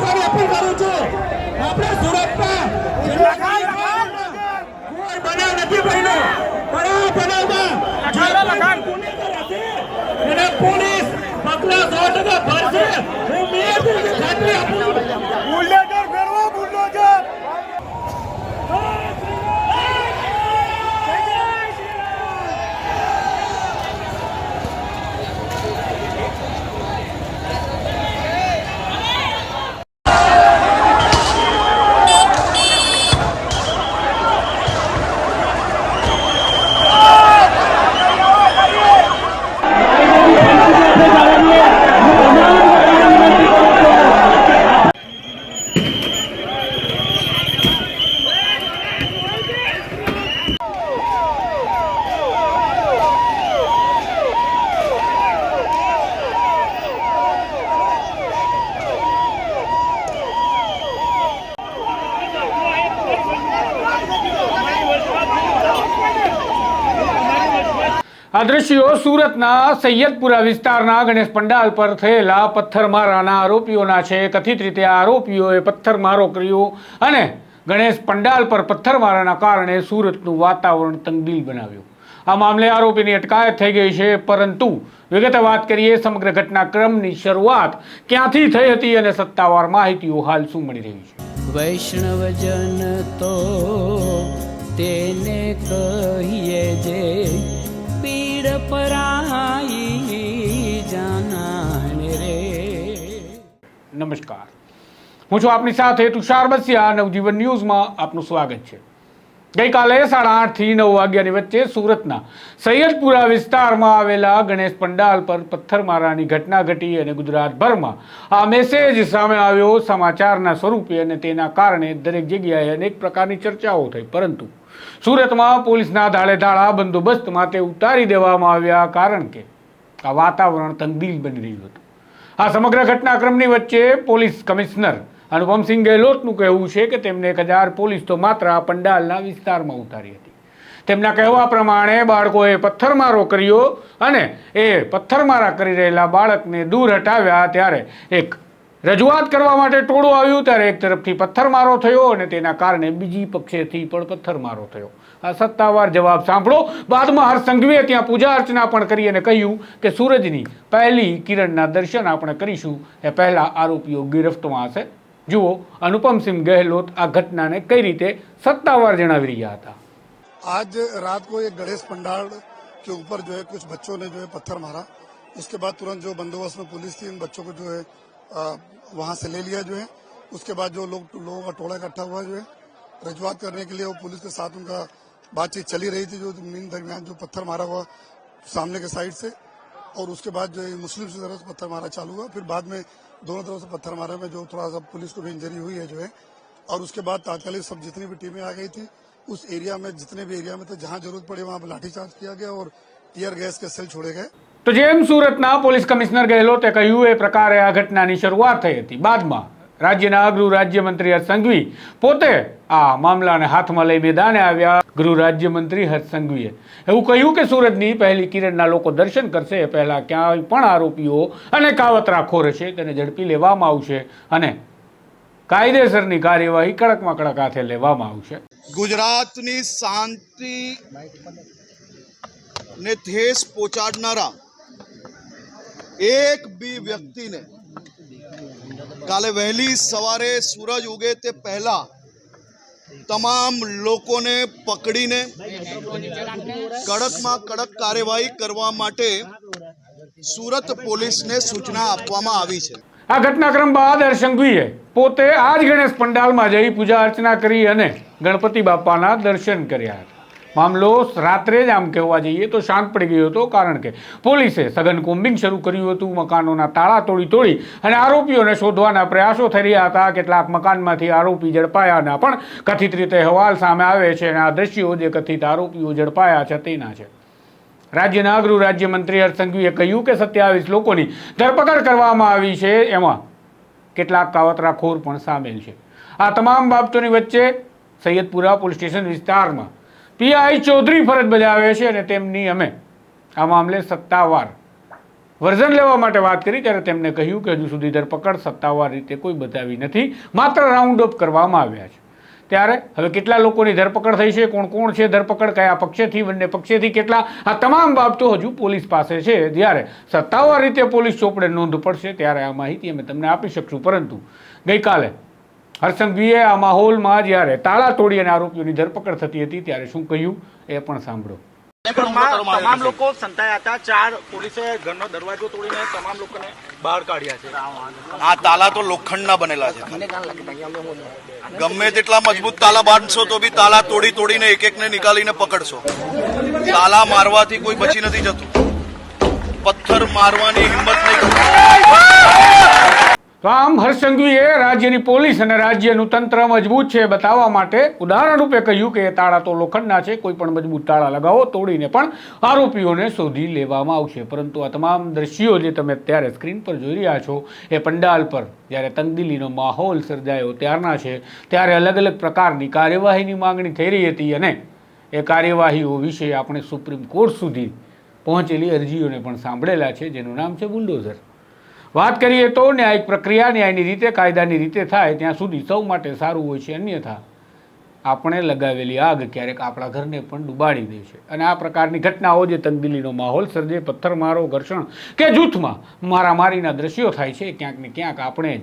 રાખવાની અપીલ કરું છું. આપણે સુરતમાં કોઈ બનાવ નથી બન્યો. પણ આ બનાવમાં એને પોલીસ પગલા સો ટકા ભરશે. હું મેં ખાતરી આપું આ દ્રશ્યો સુરતના સૈયદપુરા વિસ્તારના ગણેશ પંડાલ પર થયેલા પથ્થરમારાના આરોપીઓના છે. કથિત રીતે આરોપીઓએ પથ્થરમારો કર્યો અને ગણેશ પંડાલ પર પથ્થરમારાના કારણે સુરતનું વાતાવરણ તંગદિલ બનાવ્યું. આ મામલે આરોપીની અટકાયત થઈ ગઈ છે, પરંતુ વિગતે વાત કરીએ, સમગ્ર ઘટનાક્રમની શરૂઆત ક્યાંથી થઈ હતી અને સત્તાવાર માહિતીઓ હાલ શું મળી રહી છે? વૈષ્ણવજન તો તેને કહીએ જે પીડ પરાઈ જાણ રે. નમસ્કાર. હું છું આપની સાથે તુષાર બસિયા નવજીવન ન્યૂઝમાં આપનું સ્વાગત છે. ગઈકાલે સાડા આઠથી નવ વાગ્યાની વચ્ચે સુરતના સૈયદપુરા વિસ્તારમાં આવેલા ગણેશ પંડાલ પર પથ્થરમારાની ઘટના ઘટી અને ગુજરાતભરમાં આ મેસેજ સામે આવ્યો. સમાચારના સ્વરૂપે અને તેના કારણે દરેક જગ્યાએ અનેક પ્રકારની ચર્ચાઓ થઈ. પરંતુ સુરતમાં પોલીસના ધાળેધાળા બંદોબસ્ત માટે ઉતારી દેવામાં આવ્યા કારણ કે આ વાતાવરણ તંગદીલ બની રહ્યું હતું. આ સમગ્ર ઘટનાક્રમની વચ્ચે પોલીસ કમિશનર અનુપમસિંહ ગેહલોતનું કહેવું છે કે તેમને એક હજાર પોલીસ તો માત્ર આ પંડાલના વિસ્તારમાં ઉતારી હતી. તેમના કહેવા પ્રમાણે બાળકોએ પથ્થરમારો કર્યો અને એ પથ્થરમારા કરી રહેલા બાળકને દૂર હટાવ્યા ત્યારે એક રજૂઆત કરવા માટે ટોળું આવ્યું ત્યારે એક તરફથી પથ્થરમારો થયો અને તેના કારણે બીજી પક્ષેથી પણ પથ્થરમારો થયો આ સત્તાવાર જવાબ સાંભળો બાદમાં હર્ષ સંઘવીએ ત્યાં પૂજા અર્ચના પણ કરી અને કહ્યું કે સૂરજની પહેલી કિરણના દર્શન આપણે કરીશું એ પહેલા આરોપીઓ ગિરફ્તમાં હશે જુઓ અનુપમસિંહ ગહેલોત આ ઘટનાને કઈ રીતે સત્તાવાર જણાવી રહ્યા હતા आज रात को एक गणेश पंडाल के ऊपर जो है कुछ बच्चों ने जो है पत्थर मारा उसके बाद तुरंत जो बंदोबस्त में पुलिस थी इन बच्चों को जो है अ, वहाँ से ले लिया जो है। उसके बाद जो लोग, लोगों का टोला इकट्ठा हुआ जो है, रजुआत करने के लिए वो पुलिस के साथ उनका बातचीत चली रही थी, जो मीन दरमियान जो पत्थर मारा हुआ सामने के साइड से। और उसके बाद जो मुस्लिम की तरफ़ से पत्थर मारा चालू हुआ। फिर बाद में दोनों तरफ़ से पत्थर मारे में जो थोड़ा सा पुलिस को भी इंजरी हुई है जो है। और उसके बाद तात्कालिक सब जितनी भी टीमें आ गई थी, उस एरिया में, जितने भी एरिया में थे, जहाँ ज़रूरत पड़ी वहाँ पर लाठीचार्ज किया गया और टीयर गैस के सेल छोड़े गए। તો જેમ સુરતના પોલીસ કમિશનર ગેહલોતે કહ્યું, એ પ્રકારે આ ઘટનાની શરૂઆત થઈ હતી. બાદમાં રાજ્યના ગૃહ રાજ્યમંત્રી હર્ષ સંઘવી પોતે આ મામલાને હાથમાં લઈ મેદાને આવ્યા. ગૃહ રાજ્યમંત્રી હર્ષ સંઘવીએ એવું કહ્યું કે સુરતની પહેલી કિરણના લોકો દર્શન કરશે, એ પહેલાં ક્યાંય પણ આરોપીઓ અને કાવતરાખોર હશે તેને ઝડપી લેવામાં આવશે અને કાયદેસરની કાર્યવાહી કડકમાં કડક હાથે લેવામાં આવશે. ગુજરાતની શાંતિ ને ઠેસ પહોંચાડનારા એક બી વ્યક્તિને કાલે વહેલી સવારે સૂરજ ઉગે તે પહેલા તમામ લોકોને પકડીને કડકમાં કડક કાર્યવાહી કરવા માટે સુરત પોલીસને સૂચના આપવામાં આવી છે. આ ઘટનાક્રમ બાદ હર્ષંઘવીએ પોતે આ જ ગણેશ પંડાલમાં જઈ પૂજા અર્ચના કરી અને ગણપતિ બાપાના દર્શન કર્યા હતા. મામલો રાત્રે જ આમ કહેવા જઈએ તો શાંત પડી ગયો હતો, કારણ કે પોલીસે સઘન કોમ્બિંગ શરૂ કર્યું હતું, મકાનોના તાળા તોડી તોડી અને આરોપીઓને શોધવાના પ્રયાસો થઈ રહ્યા હતા. કેટલાક મકાનમાંથી આરોપી ઝડપાયાના પણ કથિત રીતે અહેવાલ સામે આવે છે અને આ દ્રશ્યો જે કથિત આરોપીઓ ઝડપાયા છે તેના છે. રાજ્યના ગૃહ રાજ્યમંત્રી હરસંઘવીએ સંઘવીએ કહ્યું કે સત્યાવીસ લોકોની ધરપકડ કરવામાં આવી છે. એમાં કેટલાક કાવતરાખોર પણ સામેલ છે. આ તમામ બાબતોની વચ્ચે સૈયદપુરા પોલીસ સ્ટેશન વિસ્તારમાં પીઆઈ ચૌધરી ફરજ બજાવે છે અને તેમની અમે આ મામલે સત્તાવાર વર્ઝન લેવા માટે વાત કરી ત્યારે તેમણે કહ્યું કે હજુ સુધી ધરપકડ સત્તાવાર રીતે કોઈ બતાવી નથી, માત્ર રાઉન્ડ અપ કરવામાં આવ્યા છે. ત્યારે હવે કેટલા લોકોની ધરપકડ થઈ છે, કોણ કોણ છે, ધરપકડ કયા પક્ષેથી, બંને પક્ષેથી કેટલા, આ તમામ બાબતો હજુ પોલીસ પાસે છે. જ્યારે સત્તાવાર રીતે પોલીસ ચોપડે નોંધ પડશે ત્યારે આ માહિતી અમે તમને આપી શકશું. પરંતુ ગઈકાલે હર્ષંઘવીએ આ માહોલમાં જ્યારે તાળા તોડી અને આરોપીઓની ધરપકડ થતી હતી ત્યારે શું કહ્યું એ પણ સાંભળો. તમામ તમામ લોકો સંતાયા હતા. ચાર પોલીસે ઘરનો દરવાજો તોડીને તમામ લોકોને બહાર કાઢ્યા છે. આ તાલા તો લોખંડના બનેલા છે. ગમે તેટલા મજબૂત તાલા બાંધશો તો બી તાલા તોડી તોડીને એક એકને નીકાળીને પકડશો. તાલા મારવાથી કોઈ બચી નથી જતું. પથ્થર મારવાની હિંમત નહીં. તો આમ હર્ષસંઘવીએ રાજ્યની પોલીસ અને રાજ્યનું તંત્ર મજબૂત છે બતાવવા માટે ઉદાહરણ રૂપે કહ્યું કે એ તાળા તો લોખંડના છે, કોઈ પણ મજબૂત તાળા લગાવો, તોડીને પણ આરોપીઓને શોધી લેવામાં આવશે. પરંતુ આ તમામ દ્રશ્યો જે તમે અત્યારે સ્ક્રીન પર જોઈ રહ્યા છો, એ પંડાલ પર જ્યારે તંગદિલીનો માહોલ સર્જાયો ત્યારના છે, ત્યારે અલગ અલગ પ્રકારની કાર્યવાહીની માંગણી થઈ રહી હતી અને એ કાર્યવાહીઓ વિશે આપણે સુપ્રીમ કોર્ટ સુધી પહોંચેલી અરજીઓને પણ સાંભળેલા છે, જેનું નામ છે બુલડોઝર. વાત કરીએ તો ન્યાયિક પ્રક્રિયા, ન્યાયની રીતે, કાયદાની રીતે થાય, ત્યાં સુધી સૌ માટે સારું હોય છે, અન્યથા આપણે લગાવેલી આગ ક્યારેક આપણા ઘરને પણ ડૂબાડી દે છે. અને આ પ્રકારની ઘટનાઓ જે તંગદિલીનો માહોલ, સર્જે પથ્થરમારો ઘર્ષણ કે જૂથમાં મારામારીના દ્રશ્યો થાય છે, ક્યાંક ને ક્યાંક આપણે જ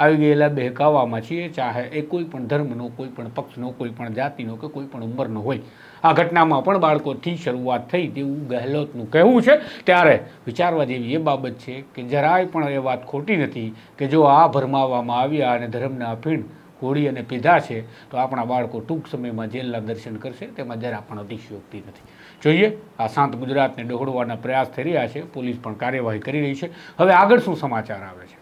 આવી ગયેલા બહેકાવામાં છીએ, ચાહે એ કોઈ પણ ધર્મનો, કોઈ પણ પક્ષનો, કોઈ પણ જાતિનો કે કોઈ પણ ઉંમરનો હોય. આ ઘટનામાં પણ બાળકોથી શરૂઆત થઈ તેવું ગહેલોતનું કહેવું છે. ત્યારે વિચારવા જેવી એ બાબત છે કે જરાય પણ એ વાત ખોટી નથી કે જો આ ભરમાવવામાં આવ્યા અને ધર્મના અફીણ હોળી અને પીધા છે, તો આપણા બાળકો ટૂંક સમયમાં જેલના દર્શન કરશે, તેમાં જરા પણ અતિશયોક્તિ નથી. જોઈએ, આ શાંત ગુજરાતને ડહોળવાના પ્રયાસ થઈ રહ્યા છે, પોલીસ પણ કાર્યવાહી કરી રહી છે. હવે આગળ શું સમાચાર આવે છે?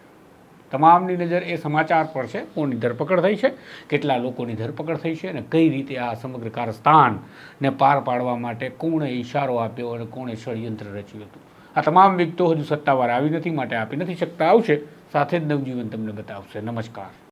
તમામની નજર એ સમાચાર પર છે. કોની ધરપકડ થઈ છે, કેટલા લોકોની ધરપકડ થઈ છે અને કઈ રીતે આ સમગ્ર કારસ્તાનને પાર પાડવા માટે કોણે ઈશારો આપ્યો અને કોણે ષડયંત્ર રચ્યું હતું. આ તમામ વિગતો હજુ સત્તાવાર આવી નથી, માટે આપી નથી શકતા. આવશે. સાથે જ નવજીવન તમને બતાવશે. નમસ્કાર.